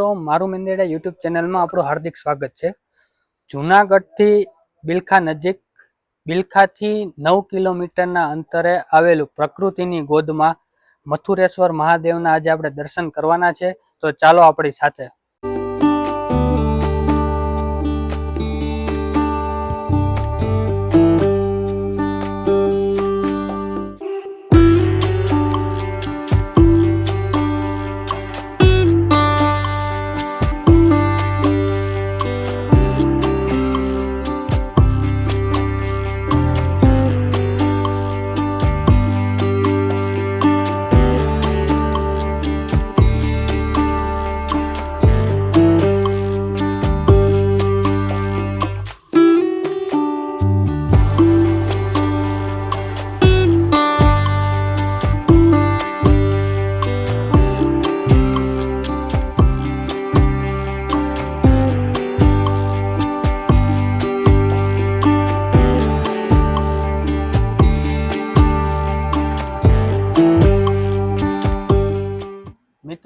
મિત્રો, મારું મેંદેડા યુટ્યુબ ચેનલમાં આપણું હાર્દિક સ્વાગત છે. જુનાગઢથી બિલખા નજીક, બિલખાથી નવ કિલોમીટરના અંતરે આવેલું પ્રકૃતિની ગોદમાં મથુરેશ્વર મહાદેવના આજે આપણે દર્શન કરવાના છે. તો ચાલો આપણી સાથે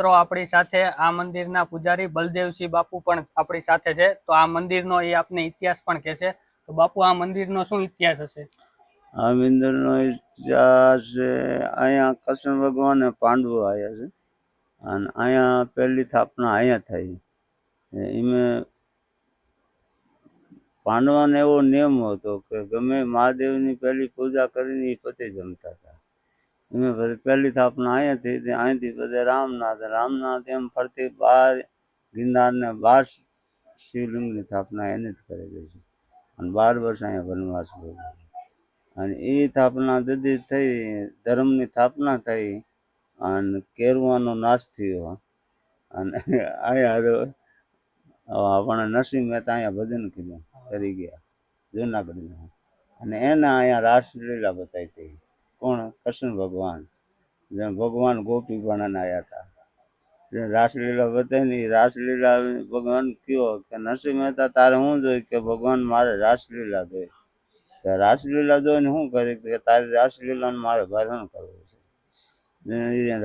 મિત્રો, આપણી સાથે આ મંદિરના પૂજારી બલદેવસિંહ બાપુ પણ આપણી સાથે છે. તો આ મંદિરનો એ આપને ઇતિહાસ પણ કહેશે તો બાપુ, આ મંદિરનો શું ઇતિહાસ હશે? આ મંદિરનો ઇતિહાસ અહીંયા કૃષ્ણ ભગવાન પાંડવો આવ્યા છે. અને અહીંયા પહેલી સ્થાપના અહીંયા થઈ. એમાં પાંડવાને એવો નિયમ હતો કે ગમે મહાદેવની પહેલી પૂજા કરીને એ પતિ જમતા હતા. એમાં પછી પહેલી સ્થાપના અહીંયા થઈ તે અહીંથી પછી રામનાથ રામનાથ એમ ફરતી બાર ગિરનારને બાર શિવલિંગની સ્થાપના એને જ કરેલી છે. અને બાર વર્ષ અહીંયા વનવાસ કર્યો અને એ સ્થાપના દીધી થઈ, ધર્મની સ્થાપના થઈ અને કેરવાનો નાશ થયો. અને અહીંયા આપણે નરસિંહ મહેતા અહીંયા ભજન કીધું કરી ગયા જૂનાગઢમાં અને એના અહીંયા રાસલીલા બતાવી હતી. કોણ કૃષ્ણ ભગવાન, જેમ ભગવાન ગોપી પણ આવ્યા હતા. રાસલીલા બતાવી નહીં રાસલીલા ભગવાન કયો કે નરસિંહ મહેતા તારે શું જોઈ કે ભગવાન મારે રાસલીલા જોઈ? કે રાસલીલા જોઈને શું કરી કે તારી રાસલીલાને મારે ભજન કરવું છે.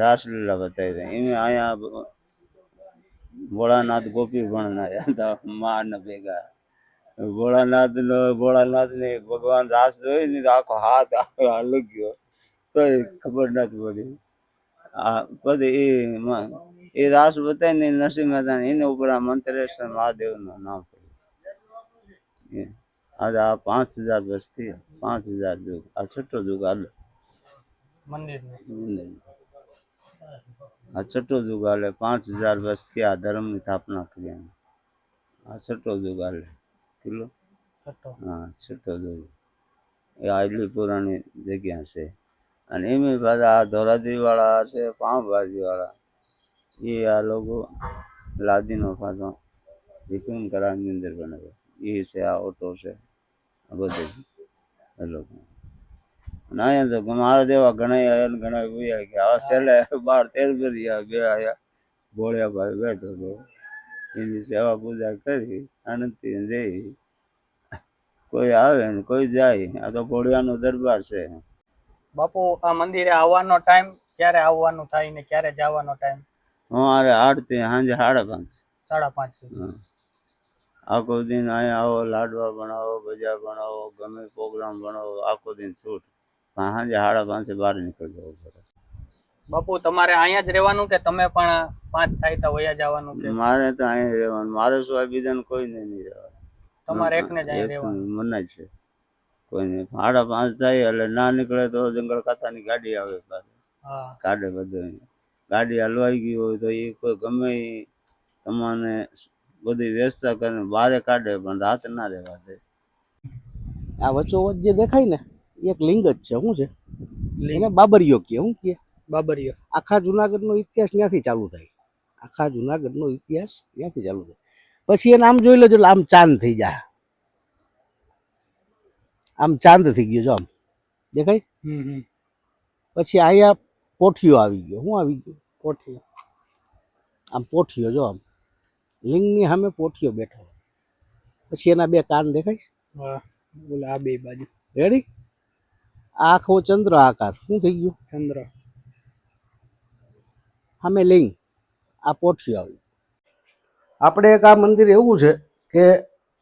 રાસલીલા બતાવી દે. એમ અહીંયા ભોળાનાથ ગોપી પણ હતા માને ભેગા. ભોળાનાથ નો ભોળાનાથ ને ભગવાન રાસ જોઈ ને તો આખો હાથ હાલી ગયો. તો ખબર નથી પડી આ પછી એ મ- એ રાસ બતાવીને નરસિંહ મહેતા એને ઉપર આ મંત્રેશ્વર મહાદેવનું નામ પડ્યું એ આજે આ પાંચ હજાર વર્ષથી પાંચ હજાર યુગ આ છઠ્ઠો યુગ હાલે મંદિરનો આ છઠ્ઠો યુગ હાલે પાંચ હજાર વર્ષથી આ ધર્મની સ્થાપના કરી એમ. આ છઠ્ઠો યુગ હાલે કિલો છઠ્ઠો. હા છઠ્ઠો યુગ એ આટલી પુરાણી જગ્યા છે અને એમ પાછા આ ધોરાજી વાળા છે પાઉંભાજી વાળા એ આ લોકો લાદીનો પાછો વિક્રમ કરારની અંદર બનાવે એ છે, આ ઓટો છે, આ બધું એ લોકો. અને તો મારા જેવા ઘણા ઘણા ભૂયા કે આ છેલ્લે બાર તેર આ બે આયા ભોળિયા ભાઈ બેઠો હતો. એની સેવા પૂજા કરી, આનંદથી જઈ કોઈ આવે ને કોઈ જાય, આ તો ભોળિયાનો દરબાર છે. બાપુ આ મંદિરે આવવાનો ટાઈમ ક્યારે આવવાનું થાય ને ક્યારે જવાનો ટાઈમ અમારે આઠથી સાંજે સાડા પાંચ. સાડા પાંચ આખો દિન અહીંયા આવો લાડવા બનાવો ભજીયા બનાવો ગમે પ્રોગ્રામ બનાવો આખો દિન છૂટ. પણ સાંજે સાડા પાંચે બહાર નીકળી જવું પડે. બાપુ તમારે અહીંયા જ રહેવાનું કે તમે પણ પાંચ થાય તો વયા જવાનું કે? મારે તો અહીંયા રહેવાનું. મારે શું બીજાને કોઈ નહીં રહેવાનું. તમારે એકને જ અહીંયા રહેવાનું? મને છે. કોઈ નહીં સાડા પાંચ થાય એટલે ના નીકળે તો જંગલ ખાતાની ગાડી આવે કાઢે બધું ગાડી હલવાઈ ગઈ હોય તો એ કોઈ ગમે તમને બધી વ્યવસ્થા કરીને બારે કાઢે પણ રાત ના રહેવા દે. આ વચ્ચોવચ જે દેખાય ને એ એક લિંગ જ છે. શું છે. એને બાબરિયો કે શું કે બાબરિયો આખા જુનાગઢનો ઇતિહાસ ત્યાંથી ચાલુ થાય. આખા જુનાગઢનો ઇતિહાસ ત્યાંથી ચાલુ થાય. પછી એને આમ જોઈ લેજો એટલે આમ ચાંદ થઈ જાય. આમ ચાંદ થઈ ગયો જો આમ. દેખાય? હમ હમ. પછી અહીંયા પોઠિયો આવી ગયો. શું આવી ગયો? પોઠિયો આમ પોઠિયો જો આમ. લિંગની સામે પોઠિયો બેઠો. પછી એના બે કાન દેખાય? હા બોલે આ બે બાજુ. રેડી આખો ચંદ્ર આકાર. શું થઈ ગયું? ચંદ્ર. સામે લિંગ. આ પોઠિયો આવ્યું આપણે એક આ મંદિર એવું છે કે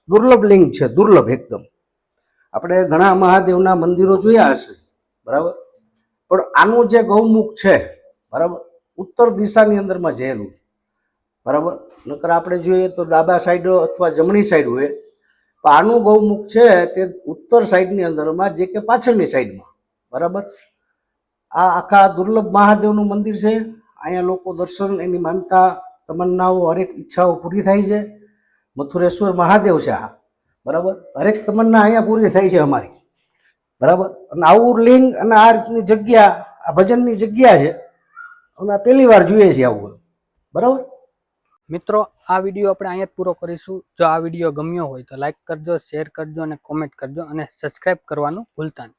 દુર્લભ લિંગ છે દુર્લભ એકદમ. આપણે ઘણા મહાદેવના મંદિરો જોયા હશે, બરાબર? પણ આનું જે ગૌમુખ છે, બરાબર? ઉત્તર દિશાની અંદરમાં જયેલું બરાબર? નકર આપણે જોઈએ તો ડાબા સાઈડ અથવા જમણી સાઈડ હોય, પણ આનું ગૌમુખ છે તે ઉત્તર સાઈડની અંદરમાં જે કે પાછળની સાઈડમાં, બરાબર? આ આખા દુર્લભ મહાદેવનું મંદિર છે, અહીંયા લોકો દર્શન એની માનતા, તમન્નાઓ, હરેક ઈચ્છાઓ પૂરી થાય છે. મથુરેશ્વર મહાદેવ છે આ. બરાબર? હરેક તમન્ના અહીંયા પૂરી થાય છે અમારી. બરાબર? અને આવું લિંગ અને આ રીતની જગ્યા, આ ભજનની જગ્યા છે, અમે આ પહેલી વાર જોઈએ છીએ આવું. બરાબર? મિત્રો, આ વીડિયો આપણે અહીંયા જ પૂરો કરીશું. જો આ વીડિયો ગમ્યો હોય તો લાઈક કરજો શેર કરજો અને કોમેન્ટ કરજો અને સબસ્ક્રાઇબ કરવાનું ભૂલતા નહીં.